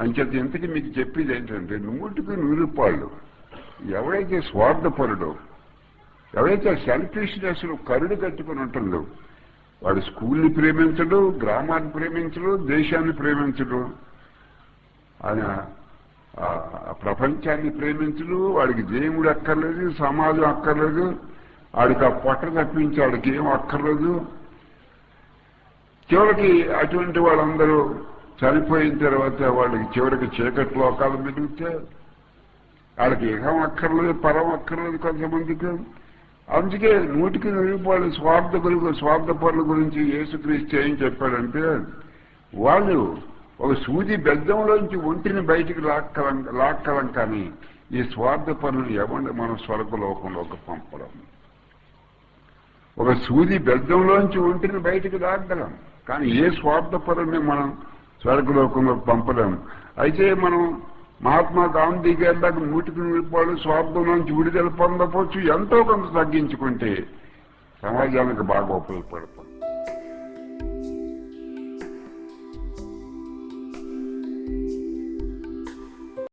అంచేత ఇంతకీ మీకు చెప్పేది ఏంటంటే నూటికి నూరు ఎవడైతే ఎవరైతే స్వార్థపరుడో ఎవరైతే సెల్ఫిష్నెస్ కరుడు కట్టుకుని ఉంటుందో వాడు స్కూల్ని ప్రేమించడు గ్రామాన్ని ప్రేమించడు దేశాన్ని ప్రేమించడు. ఆయన ప్రపంచాన్ని ప్రేమించడు వాడికి దేవుడు అక్కర్లేదు సమాజం అక్కర్లేదు వాడికి ఆ పొట్ట తప్పించి వాడికి ఏం అక్కర్లేదు. చివరికి అటువంటి వాళ్ళందరూ చనిపోయిన తర్వాత వాళ్ళకి చివరికి చీకటి లోకాలు మిగిలితే వాళ్ళకి ఇహం అక్కర్లేదు పరం అక్కర్లేదు కొంతమందికి. అందుకే నూటికి నిలిపి స్వార్థ గురి స్వార్థ పనుల గురించి యేసుక్రీస్తు ఏం చెప్పాడంటే వాళ్ళు ఒక సూది బెద్దంలోంచి ఒంటిని బయటికి లాక్కలం లాక్కలం కానీ ఈ స్వార్థ పనులు ఎవరిని మనం స్వర్గలోకంలోకి పంపడం. ఒక సూది బెద్దంలోంచి ఒంటిని బయటికి లాక్కలం కానీ ఏ స్వార్థ పనుల్ని మనం స్వర్గలోకంలోకి పంపలేము. అయితే మనం మహాత్మా గాంధీ గారి దాకా నూటికి నూరిపాళ్ళు స్వార్థం నుంచి విడుదల పొందవచ్చు ఎంతో కొంత తగ్గించుకుంటే సమాజానికి బాగా ఉపయోగపడుతుంది.